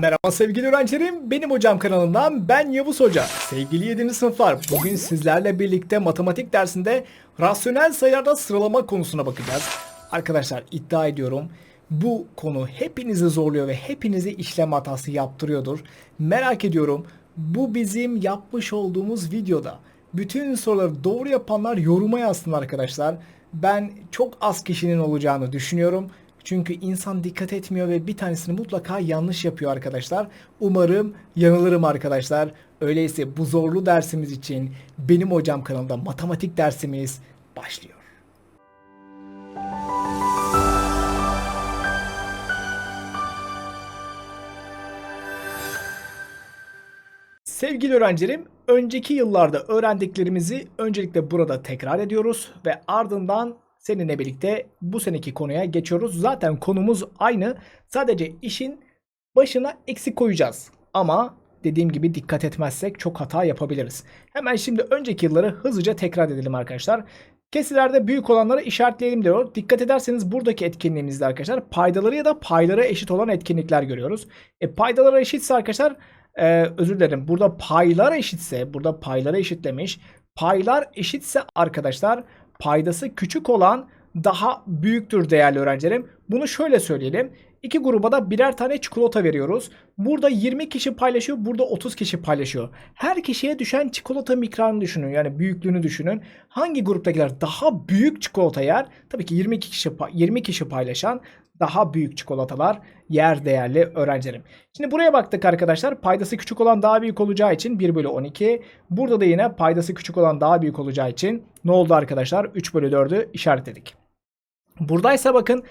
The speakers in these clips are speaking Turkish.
Merhaba sevgili öğrencilerim, benim hocam kanalından ben Yavuz Hoca. Sevgili 7. sınıflar, bugün sizlerle birlikte matematik dersinde rasyonel sayılarda sıralama konusuna bakacağız. Arkadaşlar iddia ediyorum bu konu hepinizi zorluyor ve hepinizi işlem hatası yaptırıyordur. Merak ediyorum bu bizim yapmış olduğumuz videoda bütün soruları doğru yapanlar yoruma yazsın arkadaşlar. Ben çok az kişinin olacağını düşünüyorum. Çünkü insan dikkat etmiyor ve bir tanesini mutlaka yanlış yapıyor arkadaşlar. Umarım yanılırım arkadaşlar. Öyleyse bu zorlu dersimiz için benim hocam kanalında matematik dersimiz başlıyor. Sevgili öğrencilerim, önceki yıllarda öğrendiklerimizi öncelikle burada tekrar ediyoruz ve ardından seninle birlikte bu seneki konuya geçiyoruz. Zaten konumuz aynı. Sadece işin başına eksik koyacağız. Ama dediğim gibi dikkat etmezsek çok hata yapabiliriz. Hemen şimdi önceki yılları hızlıca tekrar edelim arkadaşlar. Kesilerde büyük olanları işaretleyelim diyor. Dikkat ederseniz buradaki etkinliğimizde arkadaşlar paydaları ya da paylara eşit olan etkinlikler görüyoruz. E, paydalara eşitse arkadaşlar e, özür dilerim. Burada paylar eşitse burada paylara eşitlemiş. Paylar eşitse arkadaşlar paydası küçük olan daha büyüktür değerli öğrencilerim. Bunu şöyle söyleyelim. İki gruba da birer tane çikolata veriyoruz. Burada 20 kişi paylaşıyor, burada 30 kişi paylaşıyor. Her kişiye düşen çikolata miktarını düşünün. Yani büyüklüğünü düşünün. Hangi gruptakiler daha büyük çikolata yer? Tabii ki 22 kişi 20 kişi paylaşan daha büyük çikolatalar yer değerli öğrencilerim. Şimdi buraya baktık arkadaşlar. Paydası küçük olan daha büyük olacağı için 1 bölü 12. Burada da yine paydası küçük olan daha büyük olacağı için ne oldu arkadaşlar? 3 bölü 4'ü işaretledik. Buradaysa bakın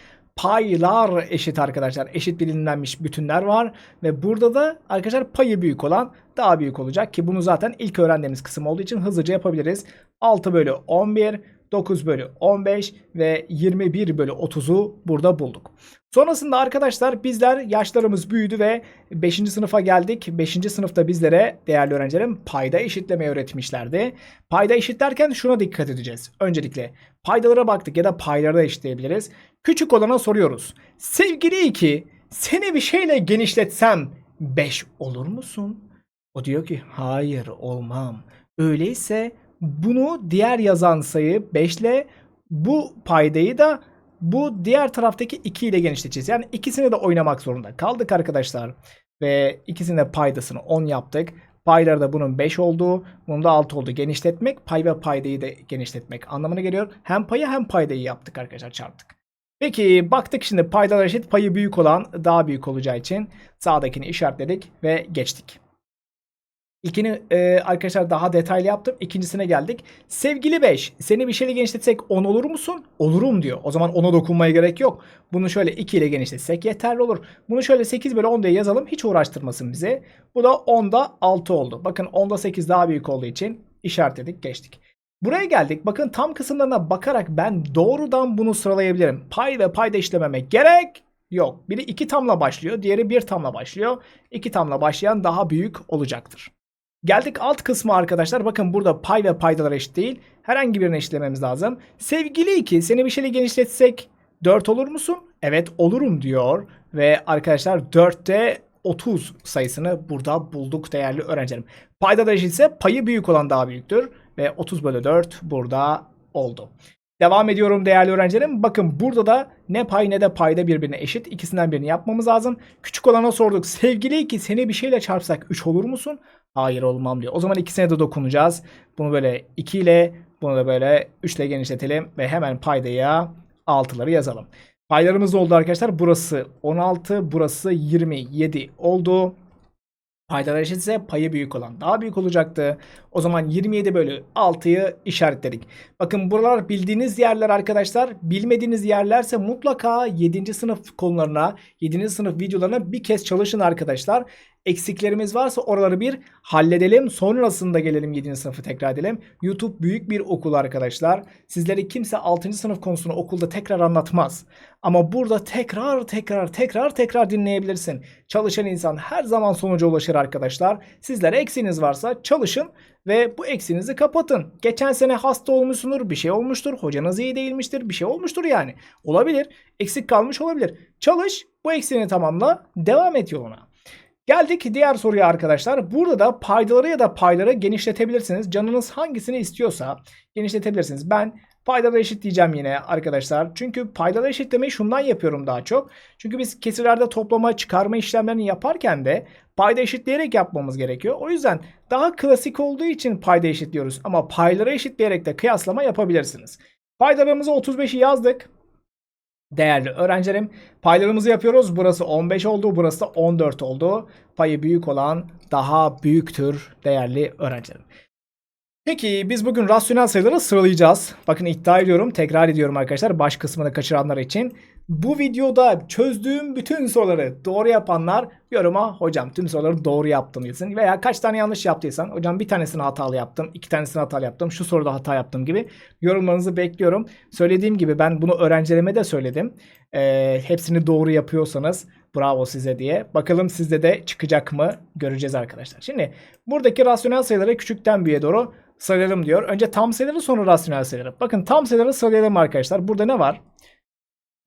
paylar eşit arkadaşlar. Eşit bilinmemiş bütünler var. Ve burada da arkadaşlar payı büyük olan daha büyük olacak. Ki bunu zaten ilk öğrendiğimiz kısım olduğu için hızlıca yapabiliriz. 6 bölü 11 9 bölü 15 ve 21 bölü 30'u burada bulduk. Sonrasında arkadaşlar bizler yaşlarımız büyüdü ve 5. sınıfa geldik. 5. sınıfta bizlere değerli öğrencilerim payda eşitlemeyi öğretmişlerdi. Payda eşitlerken şuna dikkat edeceğiz. Öncelikle paydalara baktık ya da payları da eşitleyebiliriz. Küçük olana soruyoruz. Sevgili 2 seni bir şeyle genişletsem 5 olur musun? O diyor ki hayır olmam. Öyleyse bunu diğer yazan sayı 5 ile bu paydayı da bu diğer taraftaki 2 ile genişleteceğiz. Yani ikisini de oynamak zorunda kaldık arkadaşlar. Ve ikisinin de paydasını 10 yaptık. Payları da bunun 5 olduğu, bunun da 6 olduğu. Genişletmek pay ve paydayı da genişletmek anlamına geliyor. Hem payı hem paydayı yaptık arkadaşlar çarptık. Peki baktık şimdi paydalar eşit payı büyük olan daha büyük olacağı için sağdakini işaretledik ve geçtik. İlkini e, arkadaşlar daha detaylı yaptım. İkincisine geldik. Sevgili 5 seni bir şeyle genişletsek 10 olur musun? Olurum diyor. O zaman 10'a dokunmaya gerek yok. Bunu şöyle 2 ile genişletsek yeterli olur. Bunu şöyle 8 bölü 10 diye yazalım. Hiç uğraştırmasın bizi. Bu da 10'da 6 oldu. Bakın 10'da 8 daha büyük olduğu için işaretledik geçtik. Buraya geldik. Bakın tam kısımlarına bakarak ben doğrudan bunu sıralayabilirim. Pay ve payda işlememe gerek yok. Biri 2 tamla başlıyor. Diğeri 1 tamla başlıyor. 2 tamla başlayan daha büyük olacaktır. Geldik alt kısmı arkadaşlar. Bakın burada pay ve paydalar eşit değil. Herhangi birini eşitlememiz lazım. Sevgili 2 seni bir şeyle genişletsek 4 olur musun? Evet olurum diyor. Ve arkadaşlar 4'te 30 sayısını burada bulduk değerli öğrencilerim. Paydalar eşitse payı büyük olan daha büyüktür. Ve 30 bölü 4 burada oldu. Devam ediyorum değerli öğrencilerim. Bakın burada da ne pay ne de payda birbirine eşit. İkisinden birini yapmamız lazım. Küçük olana sorduk. Sevgili 2 seni bir şeyle çarpsak 3 olur musun? Hayır olmam diyor. O zaman ikisine de dokunacağız. Bunu böyle 2 ile bunu da böyle 3 ile genişletelim ve hemen paydaya 6'ları yazalım. Paylarımız oldu arkadaşlar. Burası 16, burası 27 oldu. Paydalar eşitse payı büyük olan daha büyük olacaktı. O zaman 27 bölü 6'yı işaretledik. Bakın buralar bildiğiniz yerler arkadaşlar. Bilmediğiniz yerlerse mutlaka 7. sınıf konularına, 7. sınıf videolarına bir kez çalışın arkadaşlar eksiklerimiz varsa oraları bir halledelim. Sonrasında gelelim 7. sınıfı tekrar edelim. YouTube büyük bir okul arkadaşlar. Sizleri kimse 6. sınıf konusunu okulda tekrar anlatmaz. Ama burada tekrar tekrar tekrar tekrar dinleyebilirsin. Çalışan insan her zaman sonuca ulaşır arkadaşlar. Sizler eksiğiniz varsa çalışın ve bu eksiğinizi kapatın. Geçen sene hasta olmuşsundur, bir şey olmuştur, hocanız iyi değilmiştir, bir şey olmuştur yani. Olabilir, eksik kalmış olabilir. Çalış, bu eksiğini tamamla, devam et yoluna. Geldik diğer soruya arkadaşlar. Burada da paydaları ya da payları genişletebilirsiniz. Canınız hangisini istiyorsa genişletebilirsiniz. Ben paydaları eşitleyeceğim yine arkadaşlar. Çünkü paydaları eşitlemeyi şundan yapıyorum daha çok. Çünkü biz kesirlerde toplama, çıkarma işlemlerini yaparken de payda eşitleyerek yapmamız gerekiyor. O yüzden daha klasik olduğu için payda eşitliyoruz. Ama payları eşitleyerek de kıyaslama yapabilirsiniz. Paydalarımızı 35'i yazdık. Değerli öğrencilerim paylarımızı yapıyoruz. Burası 15 oldu, burası da 14 oldu. Payı büyük olan daha büyüktür değerli öğrencilerim. Peki biz bugün rasyonel sayıları sıralayacağız. Bakın iddia ediyorum, tekrar ediyorum arkadaşlar baş kısmını kaçıranlar için. Bu videoda çözdüğüm bütün soruları doğru yapanlar yoruma hocam tüm soruları doğru yaptım yazın. Veya kaç tane yanlış yaptıysan hocam bir tanesini hatalı yaptım, iki tanesini hatalı yaptım, şu soruda hata yaptım gibi yorumlarınızı bekliyorum. Söylediğim gibi ben bunu öğrencilerime de söyledim. Ee, hepsini doğru yapıyorsanız bravo size diye. Bakalım sizde de çıkacak mı göreceğiz arkadaşlar. Şimdi buradaki rasyonel sayıları küçükten büyüğe doğru sayalım diyor. Önce tam sayıları sonra rasyonel sayıları. Bakın tam sayıları sayalım arkadaşlar. Burada ne var?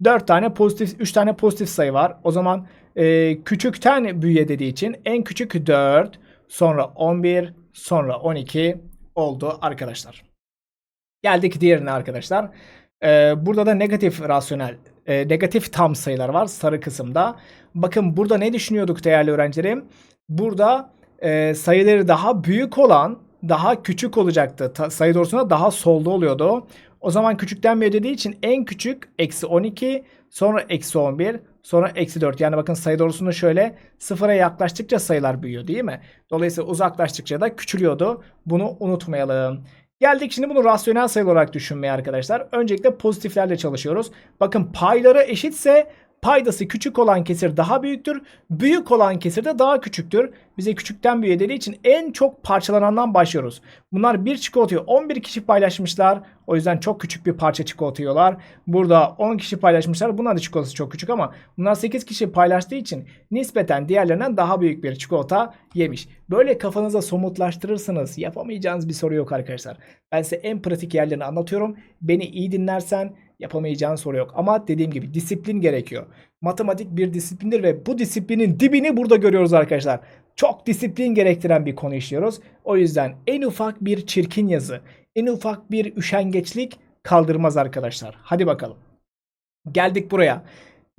4 tane pozitif, 3 tane pozitif sayı var. O zaman e, küçükten büyüğe dediği için en küçük 4, sonra 11, sonra 12 oldu arkadaşlar. Geldik diğerine arkadaşlar. E, burada da negatif rasyonel, e, negatif tam sayılar var sarı kısımda. Bakın burada ne düşünüyorduk değerli öğrencilerim? Burada e, sayıları daha büyük olan daha küçük olacaktı. Ta, sayı doğrusunda daha solda oluyordu. O zaman küçükten büyüğe dediği için en küçük eksi 12 sonra eksi 11 sonra eksi 4. Yani bakın sayı doğrusunda şöyle sıfıra yaklaştıkça sayılar büyüyor değil mi? Dolayısıyla uzaklaştıkça da küçülüyordu. Bunu unutmayalım. Geldik şimdi bunu rasyonel sayı olarak düşünmeye arkadaşlar. Öncelikle pozitiflerle çalışıyoruz. Bakın payları eşitse paydası küçük olan kesir daha büyüktür. Büyük olan kesir de daha küçüktür. Bize küçükten büyüğe dediği için en çok parçalanandan başlıyoruz. Bunlar bir çikolatayı 11 kişi paylaşmışlar. O yüzden çok küçük bir parça çikolata yiyorlar. Burada 10 kişi paylaşmışlar. Bunlar da çikolatası çok küçük ama bunlar 8 kişi paylaştığı için nispeten diğerlerinden daha büyük bir çikolata yemiş. Böyle kafanıza somutlaştırırsınız. Yapamayacağınız bir soru yok arkadaşlar. Ben size en pratik yerlerini anlatıyorum. Beni iyi dinlersen yapamayacağın soru yok. Ama dediğim gibi disiplin gerekiyor. Matematik bir disiplindir ve bu disiplinin dibini burada görüyoruz arkadaşlar. Çok disiplin gerektiren bir konu işliyoruz. O yüzden en ufak bir çirkin yazı, en ufak bir üşengeçlik kaldırmaz arkadaşlar. Hadi bakalım. Geldik buraya.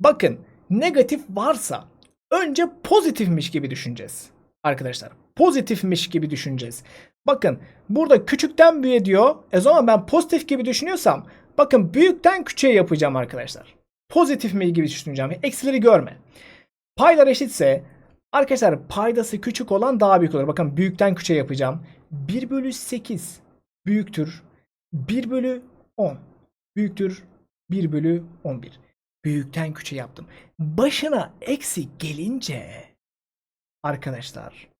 Bakın negatif varsa önce pozitifmiş gibi düşüneceğiz. Arkadaşlar pozitifmiş gibi düşüneceğiz. Bakın burada küçükten büyüğe diyor. E zaman ben pozitif gibi düşünüyorsam bakın büyükten küçüğe yapacağım arkadaşlar. Pozitif mi gibi düşüneceğim. Eksileri görme. Paylar eşitse arkadaşlar paydası küçük olan daha büyük olur. Bakın büyükten küçüğe yapacağım. 1 bölü 8 büyüktür. 1 bölü 10 büyüktür. 1 bölü 11. Büyükten küçüğe yaptım. Başına eksi gelince arkadaşlar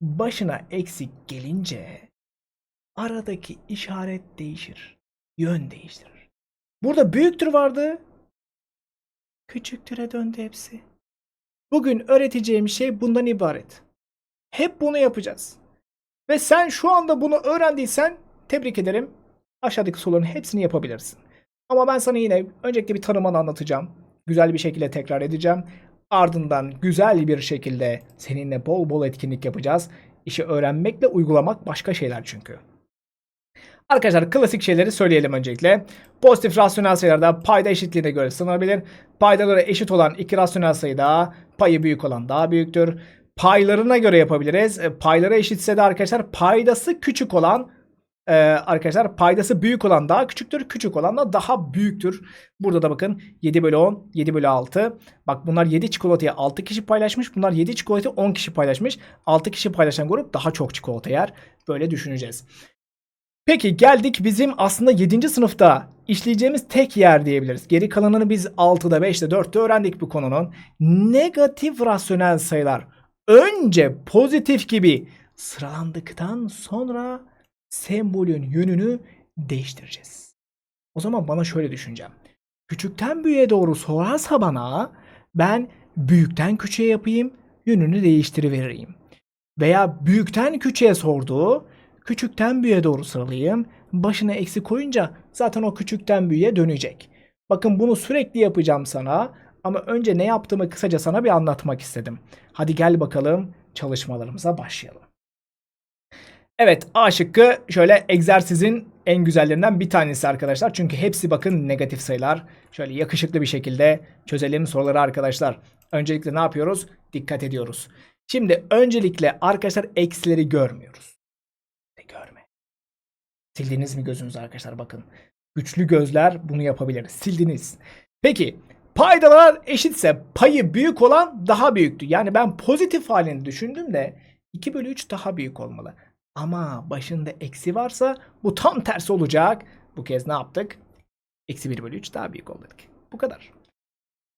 başına eksik gelince aradaki işaret değişir. Yön değiştirir. Burada büyüktür vardı. Küçüktüre döndü hepsi. Bugün öğreteceğim şey bundan ibaret. Hep bunu yapacağız. Ve sen şu anda bunu öğrendiysen tebrik ederim. Aşağıdaki soruların hepsini yapabilirsin. Ama ben sana yine öncelikle bir tanımını anlatacağım. Güzel bir şekilde tekrar edeceğim. Ardından güzel bir şekilde seninle bol bol etkinlik yapacağız. İşi öğrenmekle uygulamak başka şeyler çünkü. Arkadaşlar klasik şeyleri söyleyelim öncelikle. Pozitif rasyonel sayılarda payda eşitliğine göre sınanabilir. Paydaları eşit olan iki rasyonel sayıda payı büyük olan daha büyüktür. Paylarına göre yapabiliriz. E, Payları eşitse de arkadaşlar paydası küçük olan e, arkadaşlar paydası büyük olan daha küçüktür. Küçük olan da daha büyüktür. Burada da bakın 7 bölü 10, 7 bölü 6. Bak bunlar 7 çikolatayı 6 kişi paylaşmış. Bunlar 7 çikolatayı 10 kişi paylaşmış. 6 kişi paylaşan grup daha çok çikolata yer. Böyle düşüneceğiz. Peki geldik bizim aslında 7. sınıfta işleyeceğimiz tek yer diyebiliriz. Geri kalanını biz 6'da, 5'te, 4'te öğrendik bu konunun. Negatif rasyonel sayılar önce pozitif gibi sıralandıktan sonra sembolün yönünü değiştireceğiz. O zaman bana şöyle düşüneceğim. Küçükten büyüğe doğru sorarsa bana ben büyükten küçüğe yapayım, yönünü değiştirivereyim. Veya büyükten küçüğe sordu, küçükten büyüğe doğru sıralayayım. Başına eksi koyunca zaten o küçükten büyüğe dönecek. Bakın bunu sürekli yapacağım sana. Ama önce ne yaptığımı kısaca sana bir anlatmak istedim. Hadi gel bakalım çalışmalarımıza başlayalım. Evet A şıkkı şöyle egzersizin en güzellerinden bir tanesi arkadaşlar. Çünkü hepsi bakın negatif sayılar. Şöyle yakışıklı bir şekilde çözelim soruları arkadaşlar. Öncelikle ne yapıyoruz? Dikkat ediyoruz. Şimdi öncelikle arkadaşlar eksileri görmüyoruz. Sildiniz mi gözünüzü arkadaşlar bakın. Güçlü gözler bunu yapabilir. Sildiniz. Peki paydalar eşitse payı büyük olan daha büyüktü. Yani ben pozitif halini düşündüm de 2 bölü 3 daha büyük olmalı. Ama başında eksi varsa bu tam tersi olacak. Bu kez ne yaptık? Eksi 1 bölü 3 daha büyük oldu dedik. Bu kadar.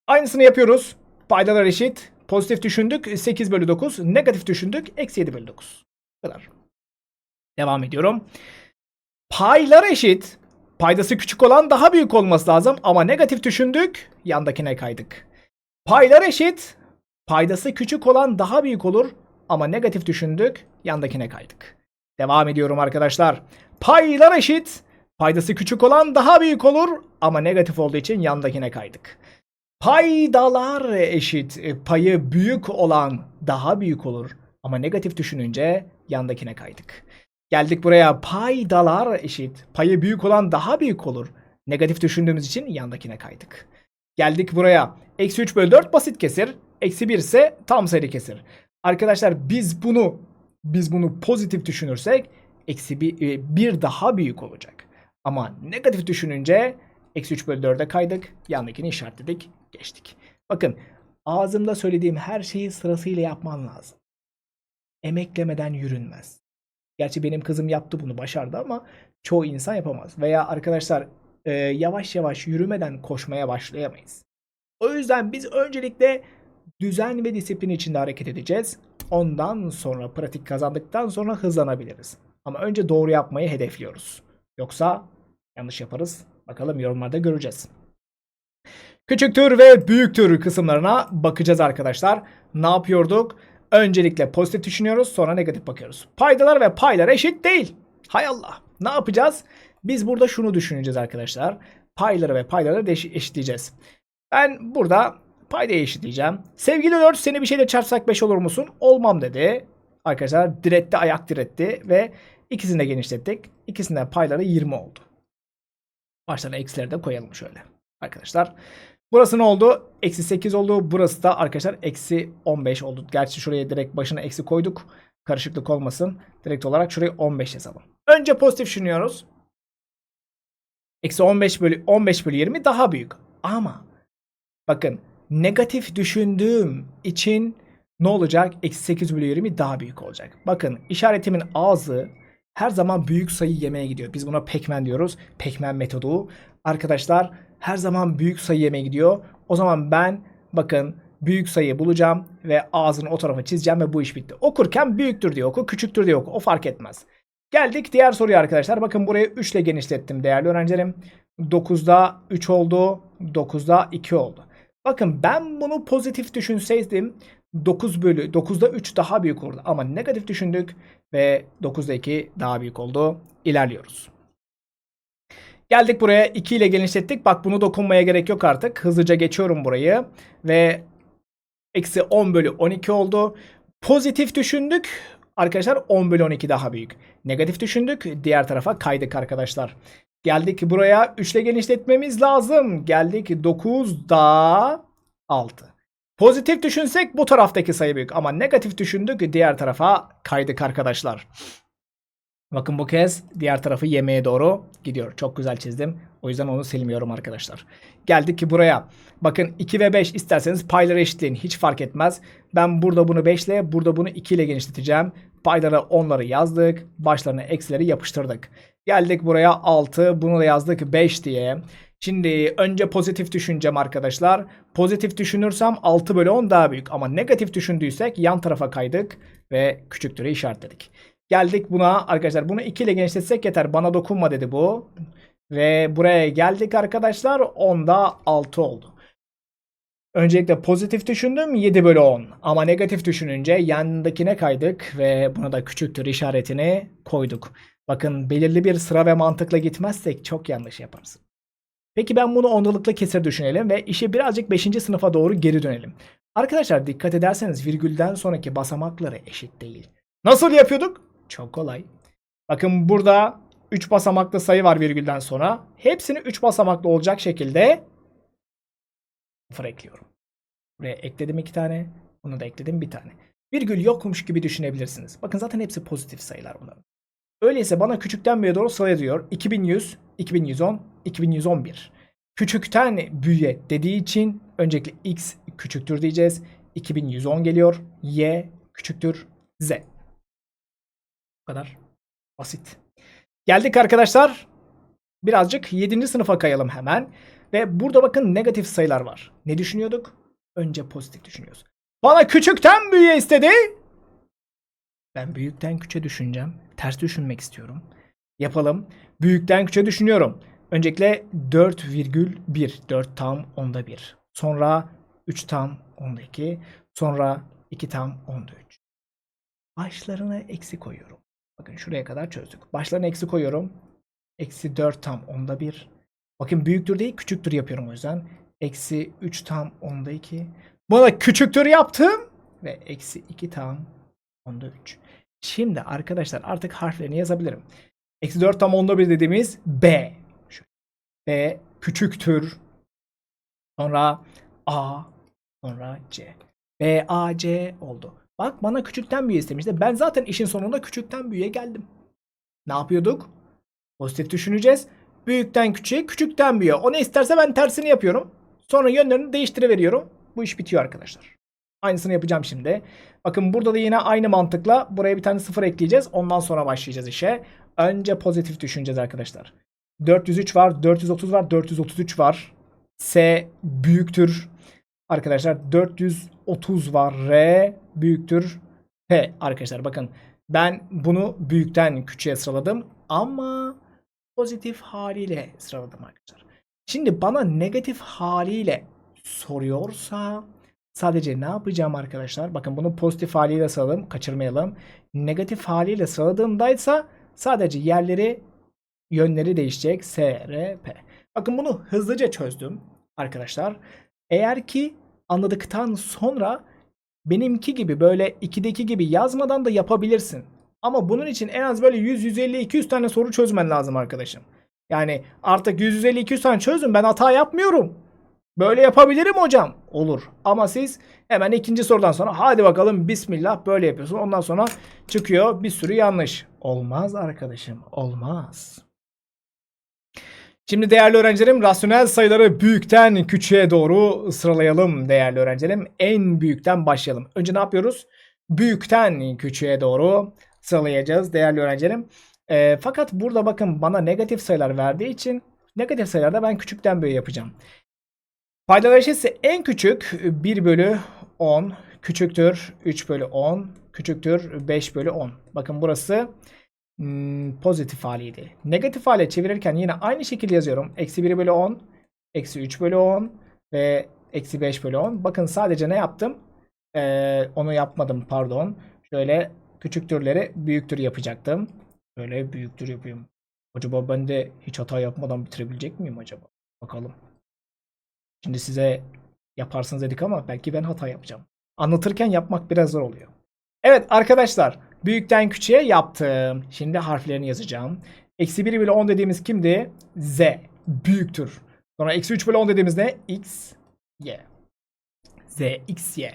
Aynısını yapıyoruz. Paydalar eşit. Pozitif düşündük 8 bölü 9. Negatif düşündük eksi 7 bölü 9. Bu kadar. Devam ediyorum. Paylar eşit. Paydası küçük olan daha büyük olması lazım ama negatif düşündük yandakine kaydık. Paylar eşit. Paydası küçük olan daha büyük olur ama negatif düşündük yandakine kaydık. Devam ediyorum arkadaşlar. Paylar eşit. Paydası küçük olan daha büyük olur ama negatif olduğu için yandakine kaydık. Paydalar eşit. E, Payı büyük olan daha büyük olur ama negatif düşününce yandakine kaydık. Geldik buraya paydalar eşit. Payı büyük olan daha büyük olur. Negatif düşündüğümüz için yandakine kaydık. Geldik buraya. Eksi 3 bölü 4 basit kesir. Eksi 1 ise tam sayılı kesir. Arkadaşlar biz bunu biz bunu pozitif düşünürsek eksi 1, 1 daha büyük olacak. Ama negatif düşününce eksi 3 bölü 4'e kaydık. Yandakini işaretledik. Geçtik. Bakın ağzımda söylediğim her şeyi sırasıyla yapman lazım. Emeklemeden yürünmez. Gerçi benim kızım yaptı bunu başardı ama çoğu insan yapamaz. Veya arkadaşlar e, yavaş yavaş yürümeden koşmaya başlayamayız. O yüzden biz öncelikle düzen ve disiplin içinde hareket edeceğiz. Ondan sonra pratik kazandıktan sonra hızlanabiliriz. Ama önce doğru yapmayı hedefliyoruz. Yoksa yanlış yaparız. Bakalım yorumlarda göreceğiz. Küçüktür ve büyüktür kısımlarına bakacağız arkadaşlar. Ne yapıyorduk? Öncelikle pozitif düşünüyoruz sonra negatif bakıyoruz. Paydalar ve paylar eşit değil. Hay Allah. Ne yapacağız? Biz burada şunu düşüneceğiz arkadaşlar. Payları ve payları eşitleyeceğiz. Ben burada paydayı eşitleyeceğim. Sevgili 4 seni bir şeyle çarpsak 5 olur musun? Olmam dedi. Arkadaşlar diretti ayak diretti ve ikisini de genişlettik. İkisinden payları 20 oldu. Başlarına eksileri de koyalım şöyle. Arkadaşlar Burası ne oldu? Eksi 8 oldu. Burası da arkadaşlar eksi 15 oldu. Gerçi şuraya direkt başına eksi koyduk. Karışıklık olmasın. Direkt olarak şurayı 15 yazalım. Önce pozitif düşünüyoruz. Eksi 15 bölü 15 bölü 20 daha büyük. Ama bakın negatif düşündüğüm için ne olacak? Eksi 8 bölü 20 daha büyük olacak. Bakın işaretimin ağzı her zaman büyük sayı yemeye gidiyor. Biz buna pekmen diyoruz. Pekmen metodu. Arkadaşlar her zaman büyük sayı yemeye gidiyor. O zaman ben bakın büyük sayı bulacağım ve ağzını o tarafa çizeceğim ve bu iş bitti. Okurken büyüktür diye oku, küçüktür diye oku. O fark etmez. Geldik diğer soruya arkadaşlar. Bakın burayı 3 ile genişlettim değerli öğrencilerim. 9'da 3 oldu. 9'da 2 oldu. Bakın ben bunu pozitif düşünseydim 9 bölü 9'da 3 daha büyük olurdu. Ama negatif düşündük ve 9'da 2 daha büyük oldu. İlerliyoruz. Geldik buraya 2 ile genişlettik. Bak bunu dokunmaya gerek yok artık. Hızlıca geçiyorum burayı. Ve eksi 10 bölü 12 oldu. Pozitif düşündük. Arkadaşlar 10 bölü 12 daha büyük. Negatif düşündük. Diğer tarafa kaydık arkadaşlar. Geldik buraya 3 ile genişletmemiz lazım. Geldik 9 da 6. Pozitif düşünsek bu taraftaki sayı büyük ama negatif düşündük diğer tarafa kaydık arkadaşlar. Bakın bu kez diğer tarafı yemeğe doğru gidiyor. Çok güzel çizdim. O yüzden onu silmiyorum arkadaşlar. Geldik ki buraya. Bakın 2 ve 5 isterseniz payları eşitleyin. Hiç fark etmez. Ben burada bunu 5 ile burada bunu 2 ile genişleteceğim. Payları 10'ları yazdık. Başlarına eksileri yapıştırdık. Geldik buraya 6. Bunu da yazdık 5 diye. Şimdi önce pozitif düşüneceğim arkadaşlar. Pozitif düşünürsem 6 bölü 10 daha büyük. Ama negatif düşündüysek yan tarafa kaydık ve küçüktürü işaretledik. Geldik buna arkadaşlar. Bunu 2 ile genişletsek yeter. Bana dokunma dedi bu. Ve buraya geldik arkadaşlar. 10'da 6 oldu. Öncelikle pozitif düşündüm 7 bölü 10. Ama negatif düşününce yanındakine kaydık ve buna da küçüktür işaretini koyduk. Bakın belirli bir sıra ve mantıkla gitmezsek çok yanlış yaparsın. Peki ben bunu ondalıklı kesir düşünelim ve işe birazcık 5. sınıfa doğru geri dönelim. Arkadaşlar dikkat ederseniz virgülden sonraki basamakları eşit değil. Nasıl yapıyorduk? Çok kolay. Bakın burada 3 basamaklı sayı var virgülden sonra. Hepsini 3 basamaklı olacak şekilde sıfır ekliyorum. Buraya ekledim 2 tane. Bunu da ekledim bir tane. Virgül yokmuş gibi düşünebilirsiniz. Bakın zaten hepsi pozitif sayılar bunların. Öyleyse bana küçükten büyüğe doğru sayı diyor. 2100, 2110, 2111. Küçükten büyüğe dediği için öncelikle x küçüktür diyeceğiz. 2110 geliyor. Y küçüktür z. Bu kadar basit. Geldik arkadaşlar. Birazcık 7. sınıfa kayalım hemen. Ve burada bakın negatif sayılar var. Ne düşünüyorduk? Önce pozitif düşünüyoruz. Bana küçükten büyüğe istedi. Ben büyükten küçüğe düşüneceğim. Ters düşünmek istiyorum. Yapalım. Büyükten küçüğe düşünüyorum. Öncelikle 4,1. 4 tam onda 1. Sonra 3 tam onda 2. Sonra 2 tam onda 3. Başlarına eksi koyuyorum. Bakın şuraya kadar çözdük. Başlarına eksi koyuyorum. Eksi 4 tam onda 1. Bakın büyüktür değil küçüktür yapıyorum o yüzden. Eksi 3 tam onda 2. Buna küçüktür yaptım. Ve eksi 2 tam onda 3. Şimdi arkadaşlar artık harflerini yazabilirim. Eksi 4 tam onda 1 dediğimiz B. Şöyle. B küçüktür. Sonra A. Sonra C. B, A, C oldu. Bak bana küçükten büyüğe istemişti. Ben zaten işin sonunda küçükten büyüğe geldim. Ne yapıyorduk? Pozitif düşüneceğiz. Büyükten küçüğe, küçükten büyüğe. O ne isterse ben tersini yapıyorum. Sonra yönlerini değiştiriveriyorum. Bu iş bitiyor arkadaşlar. Aynısını yapacağım şimdi. Bakın burada da yine aynı mantıkla buraya bir tane sıfır ekleyeceğiz. Ondan sonra başlayacağız işe. Önce pozitif düşüneceğiz arkadaşlar. 403 var, 430 var, 433 var. S büyüktür. Arkadaşlar 430 var. R büyüktür. P arkadaşlar bakın ben bunu büyükten küçüğe sıraladım ama pozitif haliyle sıraladım arkadaşlar. Şimdi bana negatif haliyle soruyorsa sadece ne yapacağım arkadaşlar? Bakın bunu pozitif haliyle sıraladım. Kaçırmayalım. Negatif haliyle sıraladığımdaysa sadece yerleri yönleri değişecek. S, R, P. Bakın bunu hızlıca çözdüm arkadaşlar. Eğer ki anladıktan sonra benimki gibi böyle 2'deki gibi yazmadan da yapabilirsin. Ama bunun için en az böyle 100, 150, 200 tane soru çözmen lazım arkadaşım. Yani artık 100, 150, 200 tane çözdüm ben hata yapmıyorum. Böyle yapabilirim hocam. Olur. Ama siz hemen ikinci sorudan sonra hadi bakalım bismillah böyle yapıyorsun. Ondan sonra çıkıyor bir sürü yanlış. Olmaz arkadaşım. Olmaz. Şimdi değerli öğrencilerim rasyonel sayıları büyükten küçüğe doğru sıralayalım değerli öğrencilerim. En büyükten başlayalım. Önce ne yapıyoruz? Büyükten küçüğe doğru sıralayacağız değerli öğrencilerim. E, fakat burada bakın bana negatif sayılar verdiği için negatif sayılarda ben küçükten büyüğe yapacağım. Paydalar eşitse en küçük 1 bölü 10 küçüktür 3 bölü 10 küçüktür 5 bölü 10. Bakın burası hmm, pozitif haliydi. Negatif hale çevirirken yine aynı şekilde yazıyorum. Eksi 1 bölü 10 eksi 3 bölü 10 ve eksi 5 bölü 10. Bakın sadece ne yaptım? Ee, onu yapmadım pardon. Şöyle küçüktürleri büyüktür yapacaktım. Böyle büyüktür yapayım. Acaba ben de hiç hata yapmadan bitirebilecek miyim acaba? Bakalım. Şimdi size yaparsınız dedik ama belki ben hata yapacağım. Anlatırken yapmak biraz zor oluyor. Evet arkadaşlar büyükten küçüğe yaptım. Şimdi harflerini yazacağım. Eksi 1 bölü 10 dediğimiz kimdi? Z. Büyüktür. Sonra eksi 3 bölü 10 dediğimiz ne? X, Y. Z, X, Y.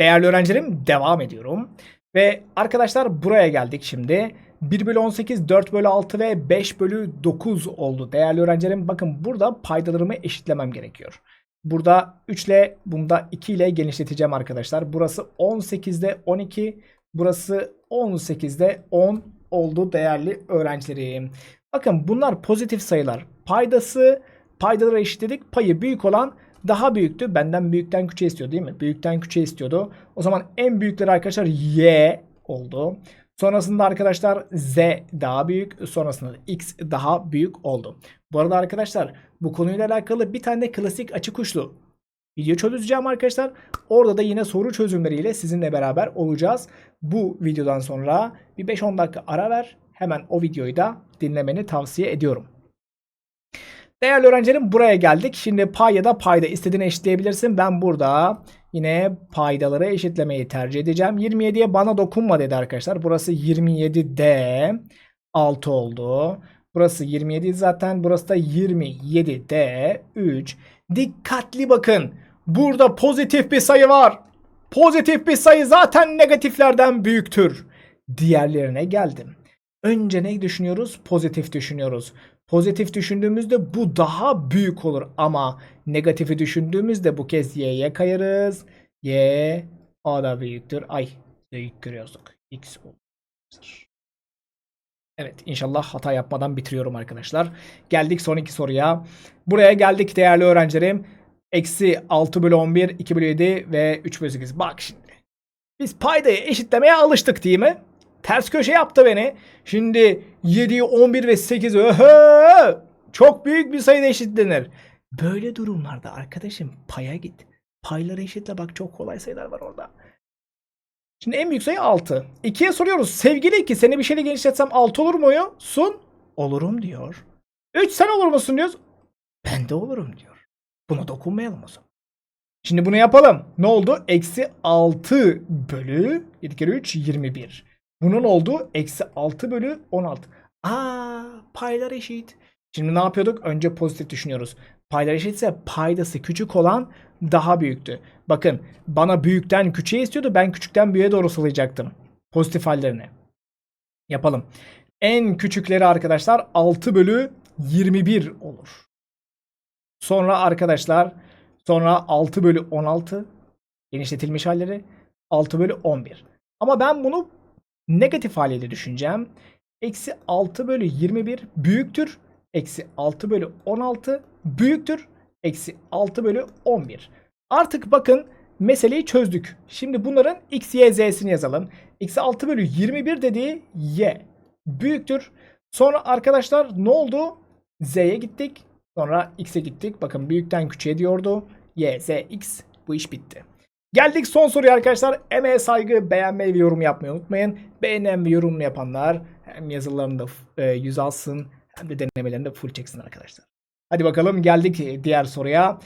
Değerli öğrencilerim devam ediyorum. Ve arkadaşlar buraya geldik şimdi. 1 bölü 18, 4 bölü 6 ve 5 bölü 9 oldu. Değerli öğrencilerim bakın burada paydalarımı eşitlemem gerekiyor. Burada 3 ile bunda 2 ile genişleteceğim arkadaşlar. Burası 18'de 12. Burası 18'de 10 oldu değerli öğrencilerim. Bakın bunlar pozitif sayılar. Paydası paydaları eşitledik. Payı büyük olan daha büyüktü. Benden büyükten küçüğe istiyor değil mi? Büyükten küçüğe istiyordu. O zaman en büyükleri arkadaşlar Y oldu. Sonrasında arkadaşlar Z daha büyük. Sonrasında X daha büyük oldu. Bu arada arkadaşlar bu konuyla alakalı bir tane klasik açık uçlu video çözeceğim arkadaşlar. Orada da yine soru çözümleriyle sizinle beraber olacağız. Bu videodan sonra bir 5-10 dakika ara ver. Hemen o videoyu da dinlemeni tavsiye ediyorum. Değerli öğrencilerim buraya geldik. Şimdi pay ya da payda istediğini eşitleyebilirsin. Ben burada yine paydaları eşitlemeyi tercih edeceğim. 27'ye bana dokunma dedi arkadaşlar. Burası 27D 6 oldu. Burası 27 zaten. Burası da 27D 3. Dikkatli bakın. Burada pozitif bir sayı var. Pozitif bir sayı zaten negatiflerden büyüktür. Diğerlerine geldim. Önce ne düşünüyoruz? Pozitif düşünüyoruz. Pozitif düşündüğümüzde bu daha büyük olur ama negatifi düşündüğümüzde bu kez y'ye kayarız. Y o da büyüktür. Ay büyük görüyorduk. X olur. Evet inşallah hata yapmadan bitiriyorum arkadaşlar. Geldik son iki soruya. Buraya geldik değerli öğrencilerim. Eksi 6 bölü 11, 2 bölü 7 ve 3 bölü 8. Bak şimdi. Biz paydayı eşitlemeye alıştık değil mi? Ters köşe yaptı beni. Şimdi 7'yi 11 ve 8 öhö! çok büyük bir sayıda eşitlenir. Böyle durumlarda arkadaşım paya git. Payları eşitle bak çok kolay sayılar var orada. Şimdi en büyük sayı 6. 2'ye soruyoruz. Sevgili 2 seni bir şeyle genişletsem 6 olur mu? Sun. Olurum diyor. 3 sen olur musun diyoruz. Ben de olurum diyor. Buna dokunmayalım o zaman. Şimdi bunu yapalım. Ne oldu? Eksi 6 bölü 7 kere 3 21. Bunun olduğu eksi 6 bölü 16. Aa paylar eşit. Şimdi ne yapıyorduk? Önce pozitif düşünüyoruz. Paylar eşitse paydası küçük olan daha büyüktü. Bakın bana büyükten küçüğe istiyordu. Ben küçükten büyüğe doğru salayacaktım. Pozitif hallerini. Yapalım. En küçükleri arkadaşlar 6 bölü 21 olur. Sonra arkadaşlar sonra 6 bölü 16 genişletilmiş halleri 6 bölü 11. Ama ben bunu negatif haliyle düşüneceğim. Eksi 6 bölü 21 büyüktür. Eksi 6 bölü 16 büyüktür. Eksi 6 bölü 11. Artık bakın meseleyi çözdük. Şimdi bunların x, y, z'sini yazalım. Eksi 6 bölü 21 dediği y büyüktür. Sonra arkadaşlar ne oldu? Z'ye gittik. Sonra x'e gittik. Bakın büyükten küçüğe diyordu. Y, z, x. Bu iş bitti. Geldik son soruya arkadaşlar. Emeğe saygı, beğenmeyi ve yorum yapmayı unutmayın. Beğenen ve yorum yapanlar hem yazılarında e, yüz alsın hem de denemelerinde full çeksin arkadaşlar. Hadi bakalım geldik diğer soruya.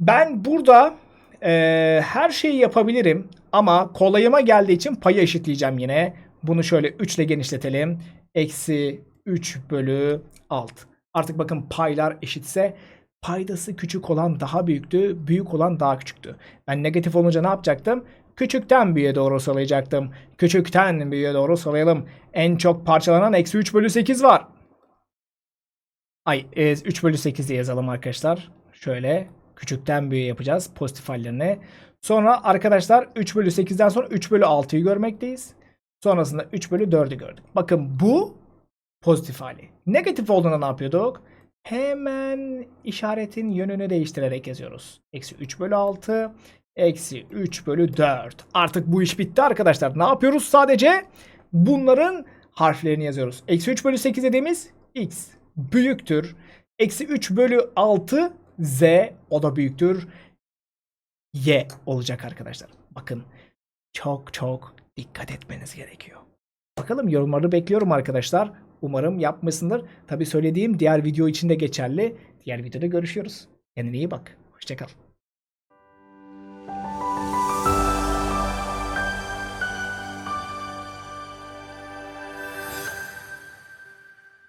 Ben burada e, her şeyi yapabilirim ama kolayıma geldiği için payı eşitleyeceğim yine. Bunu şöyle 3 ile genişletelim. Eksi 3 bölü 6. Artık bakın paylar eşitse paydası küçük olan daha büyüktü, büyük olan daha küçüktü. Ben negatif olunca ne yapacaktım? Küçükten büyüğe doğru salayacaktım. Küçükten büyüğe doğru salayalım. En çok parçalanan eksi 3 bölü 8 var. Ay e, 3 bölü 8 diye yazalım arkadaşlar. Şöyle küçükten büyüğe yapacağız pozitif hallerini. Sonra arkadaşlar 3 bölü 8'den sonra 3 bölü 6'yı görmekteyiz. Sonrasında 3 bölü 4'ü gördük. Bakın bu pozitif hali. Negatif olduğunda ne yapıyorduk? Hemen işaretin yönünü değiştirerek yazıyoruz. Eksi 3 bölü 6. Eksi 3 bölü 4. Artık bu iş bitti arkadaşlar. Ne yapıyoruz? Sadece bunların harflerini yazıyoruz. Eksi 3 bölü 8 dediğimiz x büyüktür. Eksi 3 bölü 6 z o da büyüktür. y olacak arkadaşlar. Bakın çok çok dikkat etmeniz gerekiyor. Bakalım yorumları bekliyorum arkadaşlar. Umarım yapmışsındır. Tabi söylediğim diğer video için de geçerli. Diğer videoda görüşüyoruz. Kendine iyi bak. Hoşçakal.